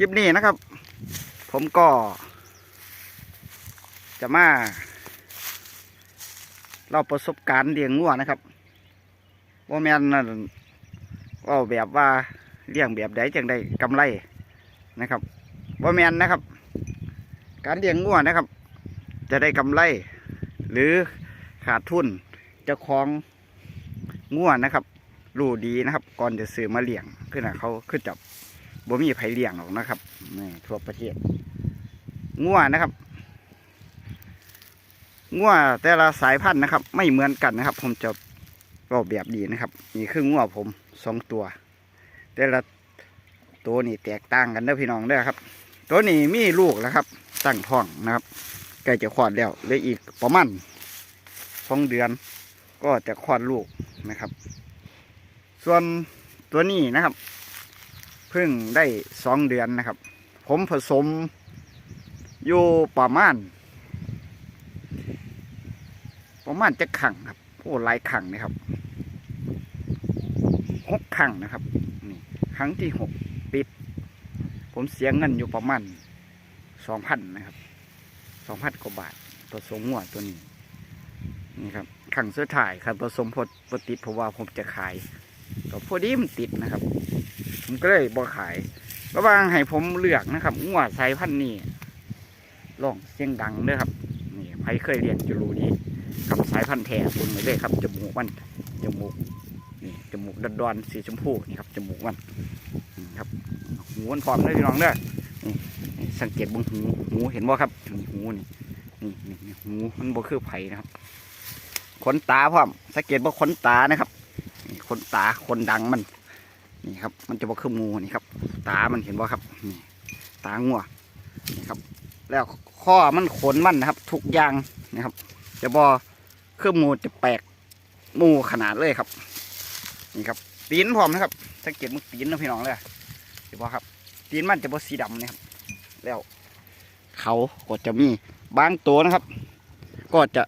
คลิปนี้นะครับ ผมก็จะมาเล่าประสบการณ์เลี้ยงงัวนะครับว่าแม่นนั่นว่าแบบว่าเลี้ยงแบบใดจังได้กำไรนะครับว่าแม่นนะครับ การเลี้ยงงัวนะครับ จะได้กำไร หรือขาดทุนจ้าของงัวนะครับรู้ดีนะครับ ก่อนจะซื้อมาเลี้ยงคือน่ะเขาคือจับ บ่มีไผเลี้ยงหรอกนะครับนี่ทั่วประเทศงัวนะครับงัวแต่ละสายพันธุ์นะครับ ไม่เหมือนกันนะครับ ผมจะบอกแบบดีนะครับ นี่คืองัวผมสองตัว แต่ละตัวนี่แตกต่างกันเด้อพี่น้องเด้อครับ ตัวนี้มีลูกแล้วครับ ตั้งท้องนะครับใกล้จะคลอดแล้วเหลืออีกประมาณสองเดือน ก็จะคลอดลูกนะครับ ส่วนตัวนี้นะครับ เพิ่งได้สองเดือนนะครับ ผมผสมอยู่ประมาณ ประมาณจะขังครับโอ้หลายขังนะครับหกขังนะครับนี่ครั้งที่หกปิด ผมเสียเงินอยู่ประมาณสองพันนะครับสองพันกว่าบาทผสมหัวตัวนี้นี่ครับขังเสื้อถ่ายครับผสมพดติดเพราะว่าผมจะขายก็พอดีมันติดนะครับ ผมก็เลยบ่ขายระหว่างให้ผมเลือกนะครับงัวสายพันธุ์นี้ลองเสียงดังเด้อครับนี่ใครเคยเรียนจะรู้ดีครับสายพันธุ์แท้บนไปเลยครับจมูกมันจมูกนี่จมูกดอนๆสีชมพูนี่ครับจมูกมันนี่ครับหูมันพร้อมเลยพี่น้องเด้อสังเกตบงหูหูเห็นบ่ครับนี่หูนี่นี่นี่หูมันบ่คือไผ่นะครับขนตาพร้อมสังเกตบ่ขนตานะครับขนตาคนดังมัน นี่ครับ มันจะบอกคืองูนี่ครับ ตา มันเห็นบ่ครับนี่ตางัวนี่ครับ แล้วข้อมันขนมันนะครับ ทุกอย่างนะครับ จะบอคือหมูจะแปลกมูขนาดเลยครับ นี่ครับ ตีนพร้อมนะครับสังเกตมึงตีนนะพี่น้องเลยเห็นบ่ครับ ตีนมันจะบอสีดำนะครับ แล้ว เขาก็จะมีบางตัวนะครับ ก็จะ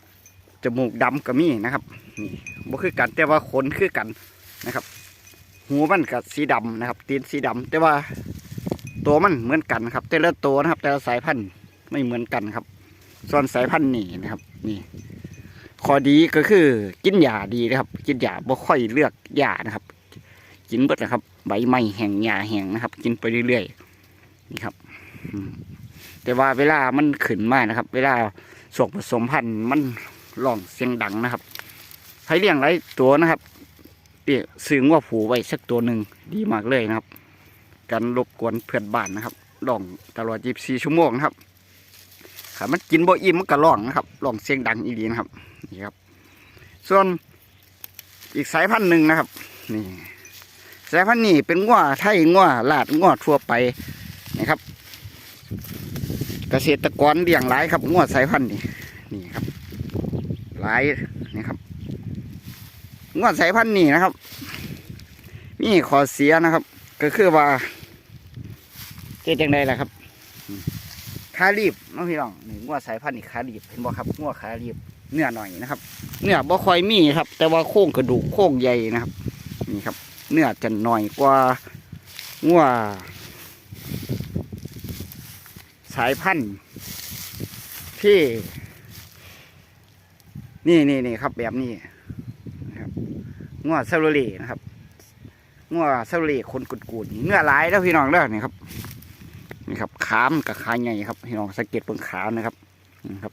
จมูกดำก็มีนะครับนี่บ่คือกันแต่ว่าขนคือกันนะครับ หูมันกับสีดำนะครับ ตีนสีดำแต่ว่าตัวมันเหมือนกันครับ แต่ละตัวนะครับ แต่ละสายพันธุ์ไม่เหมือนกันครับ ส่วนสายพันธุ์นี่นะครับนี่ข้อดีก็คือกินหญ้าดีนะครับ กินหญ้าบ่ค่อยเลือกหญ้านะครับ กินเบิดนะครับ ใบไม้แห้งหญ้าแห้งนะครับ กินไปเรื่อยๆนี่ครับแต่ว่าเวลามันขึ้นมากนะครับ เวลาสวกผสมพันธุ์มันร้องเสียงดังนะครับให้เลี้ยงไรตัวนะครับ ปียซื้องัวผูไว้สักตัวหนึ่งดีมากเลยนะครับการรบกวนเพื่อนบ้านนะครับร้องตลอด 24 ชั่วโมงนะครับขามันกินบ่อิ่มมันก็ร้องนะครับร้องเสียงดังอีดีนะครับนี่ครับ ส่วนอีกสายพันธุ์หนึ่งนะครับ นี่ สายพันธุ์นี้เป็นงัวไทยงัวลาดงัวทั่วไปนะครับ เกษตรกรเลี้ยงหลายครับงัวสายพันธุ์นี้นี่ครับหลาย งวดสายพันธุ์นี่นะครับมีขอเสียนะครับ ก็คือว่าเจ๊จังใดล่ะครับอืมขารีบน้องพี่น้องนี่งวดสายพันธุ์นี่ขารีบเห็นบ่ครับงวดขารีบเนื้อหน่อยนะครับ เนื้อบ่ค่อยมีครับ แต่ว่าโค้งกระดูกโค้งใหญ่นะครับนี่ครับ เนื้อจะหน่อยกว่างัวสายพันธุ์ที่ นี่นี่นี่ครับแบบนี้ งัวซาโรเล่นะครับงัวซาโรเล่คนกุดกูดๆนี่เนื้อหลายแล้วพี่น้องเด้อนี่ครับนี่ครับขามกับขาใหญ่ครับพี่น้องสังเกตบนขานะครับนี่ครับ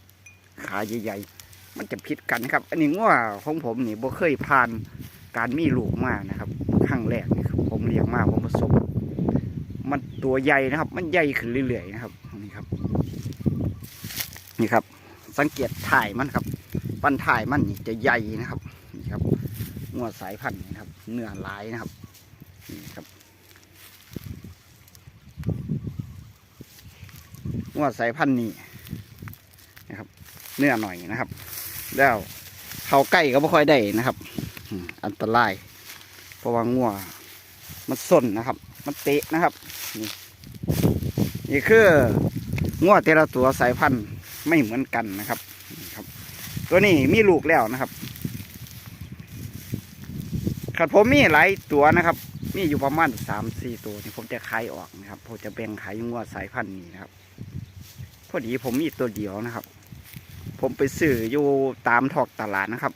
ขาใหญ่ๆมันจะพิษกันครับ อันนี้งัวของผมนี่บ่เคยผ่านการมีลูกมากนะครับครั้งแรกนี่ครับผมเลี้ยงมากผมผสมมันตัวใหญ่นะครับ มันใหญ่ขึ้นเรื่อยๆนะครับนี่ครับ นี่ครับ สังเกตถ่ายมันครับปันถ่ายมันนี่จะใหญ่นะครับนี่ครับ งวดสายพันธุ์นี่นะครับเนื้อลายนะครับนี่ครับงวดสายพันธุ์นี่นะครับ เนื้อหน่อยนะครับ แล้วเขาใกล้ก็ไม่ค่อยได้นะครับอันตรายเพราะว่างัวมันส้นนะครับ มันเตะนะครับ นี่นี่คืองัวแต่ละตัวสายพันธุ์ไม่เหมือนกันนะครับนี่ครับ ตัวนี้มีลูกแล้วนะครับ ขัดผมมีหลายตัวนะครับ มีอยู่ประมาณสามสี่ตัวที่ผมจะขายออกนะครับผมจะแบ่งขายงัวสายพันธุ์นี้นะครับพอดีผมมีตัวเดียวนะครับ ผมไปซื้ออยู่ตามทอกตลาดนะครับ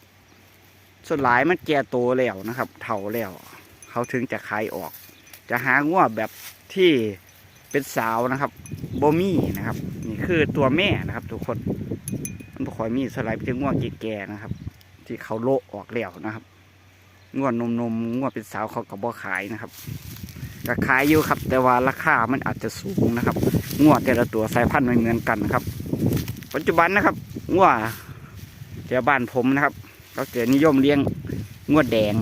ส่วนหลายมันแก่โตแล้วนะครับเท่าแล้วเขาถึงจะขายออก จะหางัวแบบที่เป็นสาวนะครับโบมี่นะครับ นี่คือตัวแม่นะครับ ทุกคนมันบ่คอยมีสไลด์เป็นงัวแก่ๆนะครับ ที่เขาโละออกแล้วนะครับ งัวนมนมงัวเป็นสาวเขาก็บ่ขายนะครับก็ขายอยู่ครับ แต่ว่าราคามันอาจจะสูงนะครับงัวแต่ละตัวสายพันธุ์ไม่เหมือนกันนะครับ ปัจจุบันนะครับงัวแถวบ้านผมนะครับเขาจะนิยมเลี้ยงงัวแดง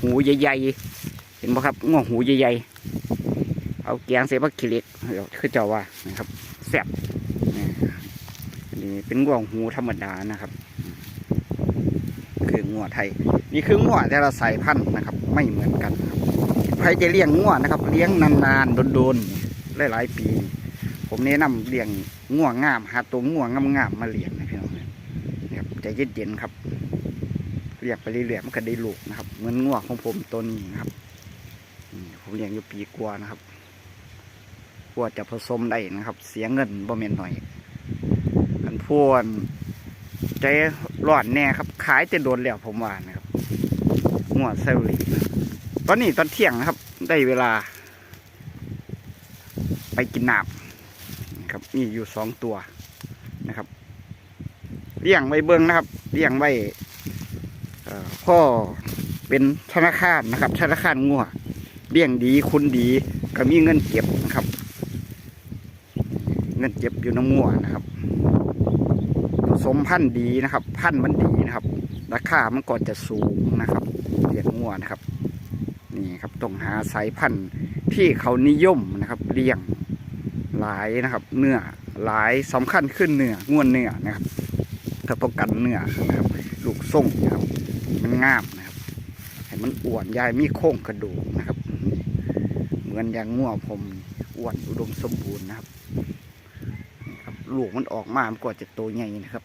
หูใหญ่ๆเห็นไหมครับงัวหูใหญ่ๆเอาแกงเสพักขี้เล็กเดี๋ยวคือเจ้าว่านะครับแซ่บนี่เป็นงัวหูธรรมดานะครับ คืองัวไทย นี่คืองัวแต่ละสายพันธุ์นะครับ ไม่เหมือนกันใครจะเลี้ยงงัวนะครับ เลี้ยงนานๆโดนๆหลายๆปี ผมแนะนำเลี้ยงงัวงามหาตัวงัวงามๆมาเลี้ยงนะพี่น้องนี่ครับใจเย็นๆครับเลี้ยงไปเรื่อยๆมันก็ได้ลูกนะครับเหมือนงัวของผมตัวนี้นะครับผมเลี้ยงอยู่ปีกว่านะครับกว่าจะผสมได้นะครับ เสียเงินบ่เมนหน่อยอันพวนใจร้อนแน่ครับ ขายจะโดนแล้วผมว่านะครับ งัวเซลลีตอนนี้ตอนเที่ยงนะครับ ได้เวลา ไปกินน้ำนะครับมีอยู่สองตัวนะครับเลี้ยงไว้เบิ้งนะครับเลี้ยงไว้พ่อเป็นธนาคารนะครับ ธนาคารงัวเลี้ยงดีคุณดีก็มีเงินเก็บนะครับ เงินเก็บอยู่น้ำงัวนะครับผสมพันธุ์ดีนะครับ พันธุ์มันดีนะครับ ราคามันก็จะสูงนะครับ เลี้ยงงัวนะครับ นี่ครับต้องหาสายพันธุ์ที่เขานิยมนะครับเลี้ยงหลายนะครับเนื้อหลายสำคัญขึ้นเนื้อง่วนเนื้อนะครับถ้าต้องกันเนื้อนะครับ ลูกส่งนะครับมันงามนะครับ ให้มันอ้วนยายมีโครงกระดูกนะครับ เหมือนอย่างง่วผมอ้วนอุดมสมบูรณ์นะครับนะครับ ลูกมันออกมามันก็จะโตใหญ่นะครับ